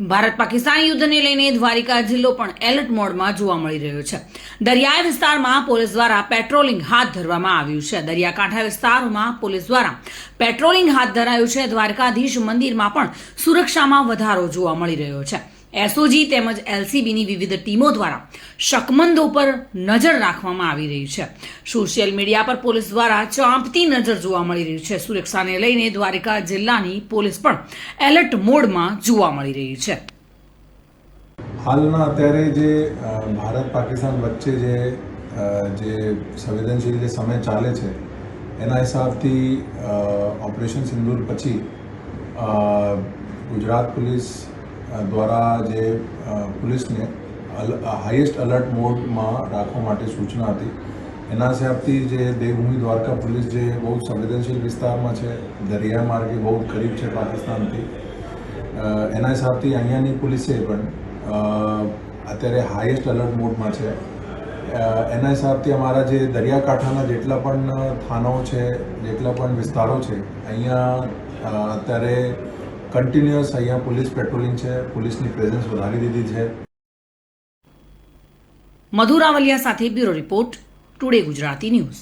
ભારત પાકિસ્તાન યુદ્ધને લઈને દ્વારિકા જિલ્લો પણ એલર્ટ મોડમાં જોવા મળી રહ્યો છે. દરિયાઈ વિસ્તારમાં પોલીસ દ્વારા પેટ્રોલિંગ હાથ ધરવામાં આવ્યું છે. દરિયાકાંઠા વિસ્તારમાં પોલીસ દ્વારા પેટ્રોલિંગ હાથ ધરાયું છે. દ્વારકાધીશ મંદિરમાં પણ સુરક્ષામાં વધારો જોવા મળી રહ્યો છે. એસઓજી તેમજ એલસીબીની વિવિધ ટીમો દ્વારા શકમંદો પર નજર રાખવામાં આવી રહી છે. સોશિયલ મીડિયા પર પોલીસ દ્વારા ચાંપતી નજર જોવા મળી રહી છે. સુરક્ષાને લઈને દ્વારિકા જિલ્લાની પોલીસ પણ એલર્ટ મોડમાં જોવા મળી રહી છે. હાલના અત્યારે જે ભારત પાકિસ્તાન વચ્ચે જે જે સંવેદનશીલ જે સમય ચાલે છે, એના હિસાબથી ઓપરેશન સિંદૂર પછી ગુજરાત પોલીસ દ્વારા જે પોલીસને હાઈએસ્ટ અલર્ટ મોડમાં રાખવા માટે સૂચના હતી. એના હિસાબથી જે દેવભૂમિ દ્વારકા પોલીસ જે બહુ સંવેદનશીલ વિસ્તારમાં છે, દરિયા માર્ગે બહુ કરીબ છે પાકિસ્તાનથી એના હિસાબથી અહીંયાની પોલીસે પણ અત્યારે હાઈએસ્ટ અલર્ટ મોડમાં છે. એના હિસાબથી અમારા જે દરિયાકાંઠાના જેટલા પણ થાનાઓ છે, જેટલા પણ વિસ્તારો છે, અહીંયા અત્યારે કન્ટિન્યુઅસ અહીંયા પોલીસ પેટ્રોલિંગ છે પોલીસની પ્રેઝન્સ વધારી દીધી છે. મધુરાવલિયા સાથે bureau report, today Gujarati news.